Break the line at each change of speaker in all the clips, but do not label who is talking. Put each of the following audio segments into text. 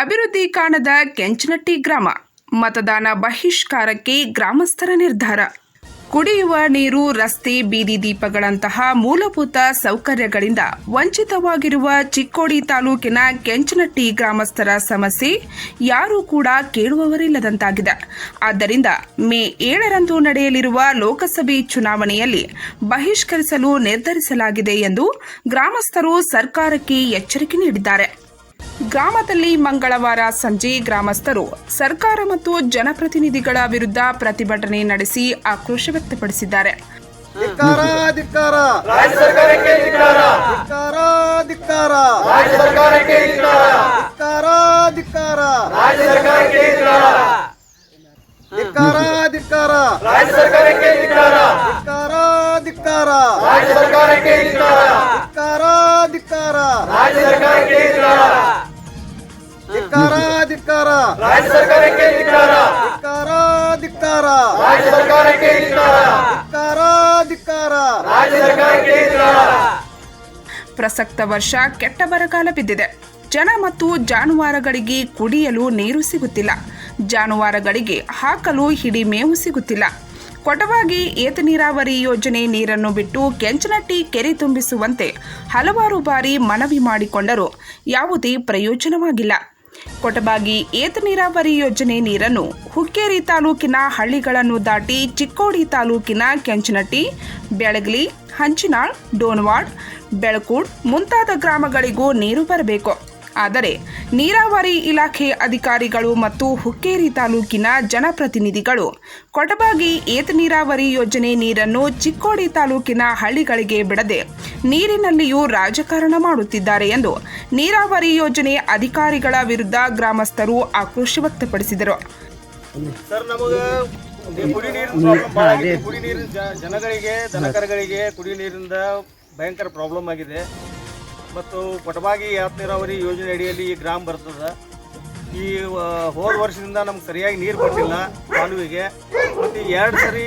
ಅಭಿವೃದ್ಧಿ ಕಾಣದ ಕೆಂಚನಟ್ಟಿ ಗ್ರಾಮ. ಮತದಾನ ಬಹಿಷ್ಕಾರಕ್ಕೆ ಗ್ರಾಮಸ್ಥರ ನಿರ್ಧಾರ. ಕುಡಿಯುವ ನೀರು, ರಸ್ತೆ, ಬೀದಿ ದೀಪಗಳಂತಹ ಮೂಲಭೂತ ಸೌಕರ್ಯಗಳಿಂದ ವಂಚಿತವಾಗಿರುವ ಚಿಕ್ಕೋಡಿ ತಾಲೂಕಿನ ಕೆಂಚನಟ್ಟಿ ಗ್ರಾಮಸ್ಥರ ಸಮಸ್ಯೆ ಯಾರೂ ಕೂಡ ಕೇಳುವವರಿಲ್ಲದಂತಾಗಿದೆ. ಆದ್ದರಿಂದ ಮೇ ಏಳರಂದು ನಡೆಯಲಿರುವ ಲೋಕಸಭೆ ಚುನಾವಣೆಯಲ್ಲಿ ಬಹಿಷ್ಕರಿಸಲು ನಿರ್ಧರಿಸಲಾಗಿದೆ ಎಂದು ಗ್ರಾಮಸ್ಥರು ಸರ್ಕಾರಕ್ಕೆ ಎಚ್ಚರಿಕೆ ನೀಡಿದ್ದಾರೆ. ಗ್ರಾಮದಲ್ಲಿ ಮಂಗಳವಾರ ಸಂಜೆ ಗ್ರಾಮಸ್ಥರು ಸರ್ಕಾರ ಮತ್ತು ಜನಪ್ರತಿನಿಧಿಗಳ ವಿರುದ್ಧ ಪ್ರತಿಭಟನೆ ನಡೆಸಿ ಆಕ್ರೋಶ ವ್ಯಕ್ತಪಡಿಸಿದ್ದಾರೆ.
ಧಿಕ್ಕಾರ. ಧಿಕ್ಕಾರ.
ರಾಜ್ಯ ಸರ್ಕಾರಕ್ಕೆ ಧಿಕ್ಕಾರ.
ಧಿಕ್ಕಾರ. ಧಿಕ್ಕಾರ
ರಾಜ್ಯ ಸರ್ಕಾರಕ್ಕೆ ರಾಜ್ಯ ಸರ್ಕಾರಕ್ಕೆ ರಾಜ್ಯ ಸರ್ಕಾರಕ್ಕೆ ಧಿಕ್ಕಾರ.
ಪ್ರಸಕ್ತ ವರ್ಷ ಕೆಟ್ಟ ಬರಗಾಲ ಬಿದ್ದಿದೆ. ಜನ ಮತ್ತು ಜಾನುವಾರುಗಳಿಗೆ ಕುಡಿಯಲು ನೀರು ಸಿಗುತ್ತಿಲ್ಲ. ಜಾನುವಾರುಗಳಿಗೆ ಹಾಕಲು ಹಿಡಿ ಮೇವು ಸಿಗುತ್ತಿಲ್ಲ. ಕೊಟವಾಗಿ ಏತ ನೀರಾವರಿ ಯೋಜನೆ ನೀರನ್ನು ಬಿಟ್ಟು ಕೆಂಚನಟ್ಟಿ ಕೆರೆ ತುಂಬಿಸುವಂತೆ ಹಲವಾರು ಬಾರಿ ಮನವಿ ಮಾಡಿಕೊಂಡರೂ ಯಾವುದೇ ಪ್ರಯೋಜನವಾಗಿಲ್ಲ. ಕೊಟಬಾಗಿ ಏತ ನೀರಾವರಿ ಯೋಜನೆ ನೀರನ್ನು ಹುಕ್ಕೇರಿ ತಾಲೂಕಿನ ಹಳ್ಳಿಗಳನ್ನು ದಾಟಿ ಚಿಕ್ಕೋಡಿ ತಾಲೂಕಿನ ಕೆಂಚನಟ್ಟಿ, ಬೆಳಗಲಿ, ಹಂಚಿನಾಳ್ ಡೋನ್ವಾಡ್ ಬೆಳಕೂಡ್ ಮುಂತಾದ ಗ್ರಾಮಗಳಿಗೂ ನೀರು ಬರಬೇಕು. ಆದರೆ ನೀರಾವರಿ ಇಲಾಖೆ ಅಧಿಕಾರಿಗಳು ಮತ್ತು ಹುಕ್ಕೇರಿ ತಾಲೂಕಿನ ಜನಪ್ರತಿನಿಧಿಗಳು ಕೊಟಬಾಗಿ ಏತ ನೀರಾವರಿ ಯೋಜನೆ ನೀರನ್ನು ಚಿಕ್ಕೋಡಿ ತಾಲೂಕಿನ ಹಳ್ಳಿಗಳಿಗೆ ಬಿಡದೆ ನೀರಿನಲ್ಲಿಯೂ ರಾಜಕಾರಣ ಮಾಡುತ್ತಿದ್ದಾರೆ ಎಂದು ನೀರಾವರಿ ಯೋಜನೆ ಅಧಿಕಾರಿಗಳ ವಿರುದ್ಧ ಗ್ರಾಮಸ್ಥರು ಆಕ್ರೋಶ ವ್ಯಕ್ತಪಡಿಸಿದರು.
ಕುಡಿ ನೀರಿನ ಜನಗಳಿಗೆ, ದನಕರಗಳಿಗೆ ಕುಡಿ ನೀರಿಂದ ಭಯಂಕರ ಪ್ರಾಬ್ಲಮ್ ಆಗಿದೆ. ಮತ್ತು ಕೊಟಬಾಗಿ ಯಾತ್ ನೀರಾವರಿ ಯೋಜನೆ ಅಡಿಯಲ್ಲಿ ಈ ಗ್ರಾಮ ಬರ್ತದೆ. ಈ ಹೋದ ವರ್ಷದಿಂದ ನಮ್ಗೆ ಸರಿಯಾಗಿ ನೀರು ಬರ್ತಿಲ್ಲ ಕಾಲುವಿಗೆ. ಮತ್ತು ಎರಡು ಸರಿ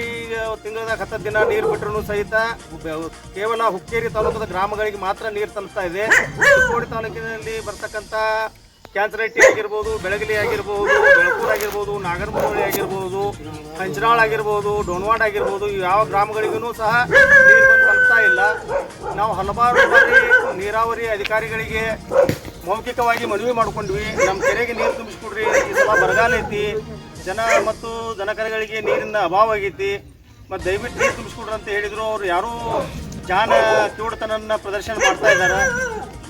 ತಿಂಗಳದಾಗ ಹತ್ತು ದಿನ ನೀರು ಬಿಟ್ಟರು ಸಹಿತ ಕೇವಲ ಹುಕ್ಕೇರಿ ತಾಲೂಕದ ಗ್ರಾಮಗಳಿಗೆ ಮಾತ್ರ ನೀರು ತಲುಪ್ತಾ ಇದೆ. ಕೋಡಿ ತಾಲೂಕಿನಲ್ಲಿ ಬರ್ತಕ್ಕಂಥ ಕ್ಯಾನ್ಸರೈಟಿ ಆಗಿರ್ಬೋದು, ಬೆಳಗಲಿ ಆಗಿರ್ಬೋದು ಬೆಳಕೂರು ಆಗಿರ್ಬೋದು ನಾಗರಮೂಳಿ ಆಗಿರ್ಬೋದು ಕಂಚನಾಳ್ ಆಗಿರ್ಬೋದು, ಡೋನ್ವಾಡ್ ಆಗಿರ್ಬೋದು ಯಾವ ಗ್ರಾಮಗಳಿಗೂ ಸಹ ನೀರು ಇಲ್ಲ. ನಾವು ಹಲವಾರು ಬಾರಿ ನೀರಾವರಿ ಅಧಿಕಾರಿಗಳಿಗೆ ಮೌಖಿಕವಾಗಿ ಮನವಿ ಮಾಡ್ಕೊಂಡ್ವಿ. ನಮ್ಮ ಕೆರೆಗೆ ನೀರು ತುಂಬಿಸ್ಕೊಡ್ರಿ, ಈ ಬರಗಾಲ ಐತಿ. ಜನ ಮತ್ತು ದನಕರಗಳಿಗೆ ನೀರಿನ ಅಭಾವ ಆಗೈತಿ. ಮತ್ತು ದಯವಿಟ್ಟು ನೀರು ತುಂಬಿಸ್ಕೊಡ್ರಿ ಅಂತ ಹೇಳಿದರು. ಅವರು ಯಾರೂ ಜಾನ ಕಿವುಡತನನ್ನು ಪ್ರದರ್ಶನ ಮಾಡ್ತಾ ಇದ್ದಾರೆ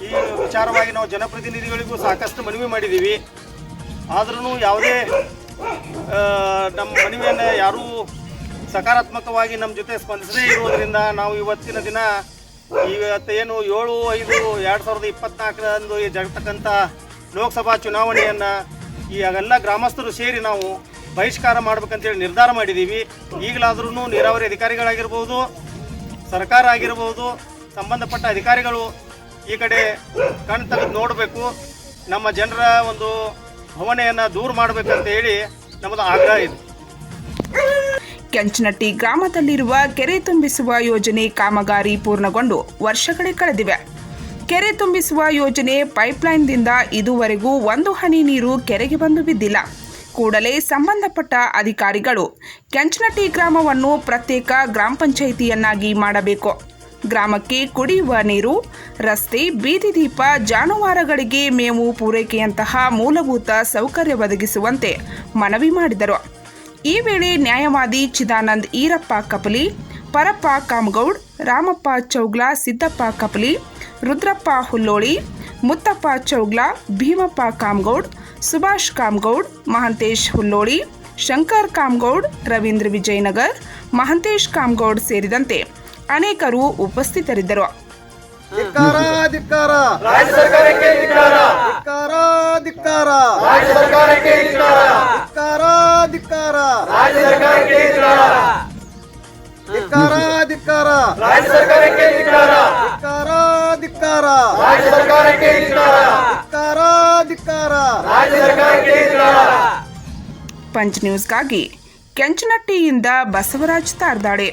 ಈ ವಿಚಾರವಾಗಿ ನಾವು ಜನಪ್ರತಿನಿಧಿಗಳಿಗೂ ಸಾಕಷ್ಟು ಮನವಿ ಮಾಡಿದ್ದೀವಿ ಆದ್ರೂ ಯಾವುದೇ ನಮ್ಮ ಮನವಿಯನ್ನು ಯಾರೂ ಸಕಾರಾತ್ಮಕವಾಗಿ ನಮ್ಮ ಜೊತೆ ಸ್ಪಂದಿಸದೇ ಇರುವುದರಿಂದ ನಾವು ಇವತ್ತಿನ ದಿನ ಇವತ್ತೇನು ಏಳು, ಐದು, ಎರಡು ಸಾವಿರದ ಇಪ್ಪತ್ನಾಲ್ಕರಂದು ಈ ಜರಗತಕ್ಕಂಥ ಲೋಕಸಭಾ ಚುನಾವಣೆಯನ್ನು ಈ ಎಲ್ಲ ಗ್ರಾಮಸ್ಥರು ಸೇರಿ ನಾವು ಬಹಿಷ್ಕಾರ ಮಾಡ್ಬೇಕಂತೇಳಿ ನಿರ್ಧಾರ ಮಾಡಿದ್ದೀವಿ ಈಗಲಾದ್ರೂ ನೀರಾವರಿ ಅಧಿಕಾರಿಗಳಾಗಿರ್ಬೋದು, ಸರ್ಕಾರ ಆಗಿರ್ಬೋದು, ಸಂಬಂಧಪಟ್ಟ ಅಧಿಕಾರಿಗಳು ಈ ಕಡೆ ಕಣ್ ನೋಡಬೇಕು. ನಮ್ಮ ಜನರ ಒಂದು ಭಾವನೆಯನ್ನು ದೂರ ಮಾಡಬೇಕಂತ ಹೇಳಿ ನಮ್ಮದು ಆಗ್ರಹ ಇದೆ.
ಕೆಂಚನಟ್ಟಿ ಗ್ರಾಮದಲ್ಲಿರುವ ಕೆರೆ ತುಂಬಿಸುವ ಯೋಜನೆ ಕಾಮಗಾರಿ ಪೂರ್ಣಗೊಂಡು ವರ್ಷಗಳೇ ಕಳೆದಿವೆ. ಕೆರೆ ತುಂಬಿಸುವ ಯೋಜನೆ ಪೈಪ್ಲೈನ್ದಿಂದ ಇದುವರೆಗೂ ಒಂದು ಹನಿ ನೀರು ಕೆರೆಗೆ ಬಂದು ಬಿದ್ದಿಲ್ಲ. ಕೂಡಲೇ ಸಂಬಂಧಪಟ್ಟ ಅಧಿಕಾರಿಗಳು ಕೆಂಚನಟ್ಟಿ ಗ್ರಾಮವನ್ನು ಪ್ರತ್ಯೇಕ ಗ್ರಾಮ ಪಂಚಾಯಿತಿಯನ್ನಾಗಿ ಮಾಡಬೇಕು. ಗ್ರಾಮಕ್ಕೆ ಕುಡಿಯುವ ನೀರು, ರಸ್ತೆ, ಬೀದಿ ದೀಪ, ಜಾನುವಾರುಗಳಿಗೆ ಮೇವು ಪೂರೈಕೆಯಂತಹ ಮೂಲಭೂತ ಸೌಕರ್ಯ ಒದಗಿಸುವಂತೆ ಮನವಿ ಮಾಡಿದರು. ಈ ವೇಳೆ ನ್ಯಾಯವಾದಿ ಚಿದಾನಂದ್ ಈರಪ್ಪ ಕಪಲಿ ಪರಪ್ಪ ಕಾಮಗೌಡ್ ರಾಮಪ್ಪ ಚೌಗ್ಲಾ ಸಿದ್ದಪ್ಪ ಕಪಲಿ ರುದ್ರಪ್ಪ ಹುಲ್ಲೋಳಿ ಮುತ್ತಪ್ಪ ಚೌಗ್ಲಾ ಭೀಮಪ್ಪ ಕಾಮಗೌಡ್ ಸುಭಾಷ್ ಕಾಮಗೌಡ್ ಮಹಂತೇಶ್ ಹುಲ್ಲೋಳಿ ಶಂಕರ್ ಕಾಮಗೌಡ್ ರವೀಂದ್ರ ವಿಜಯನಗರ್ ಮಹಂತೇಶ್ ಕಾಮಗೌಡ್ ಸೇರಿದಂತೆ ಅನೇಕರು ಉಪಸ್ಥಿತರಿದ್ದರು.
ಧಿಕ್ಕಾರ
ರಾಜ್ಯ ಸರ್ಕಾರಕ್ಕೆ ಧಿಕ್ಕಾರ.
ಧಿಕ್ಕಾರ ಧಿಕ್ಕಾರ
ರಾಜ್ಯ ಸರ್ಕಾರಕ್ಕೆ ಧಿಕ್ಕಾರ.
ಧಿಕ್ಕಾರ ಧಿಕ್ಕಾರ
ರಾಜ್ಯ ಸರ್ಕಾರಕ್ಕೆ ರಾಜ್ಯ ಸರ್ಕಾರಕ್ಕೆ
ಪಂಚ್ ನ್ಯೂಸ್ಗಾಗಿ ಕೆಂಚನಟ್ಟಿಯಿಂದ ಬಸವರಾಜ್ ತಾರ್ದಾಡೆ.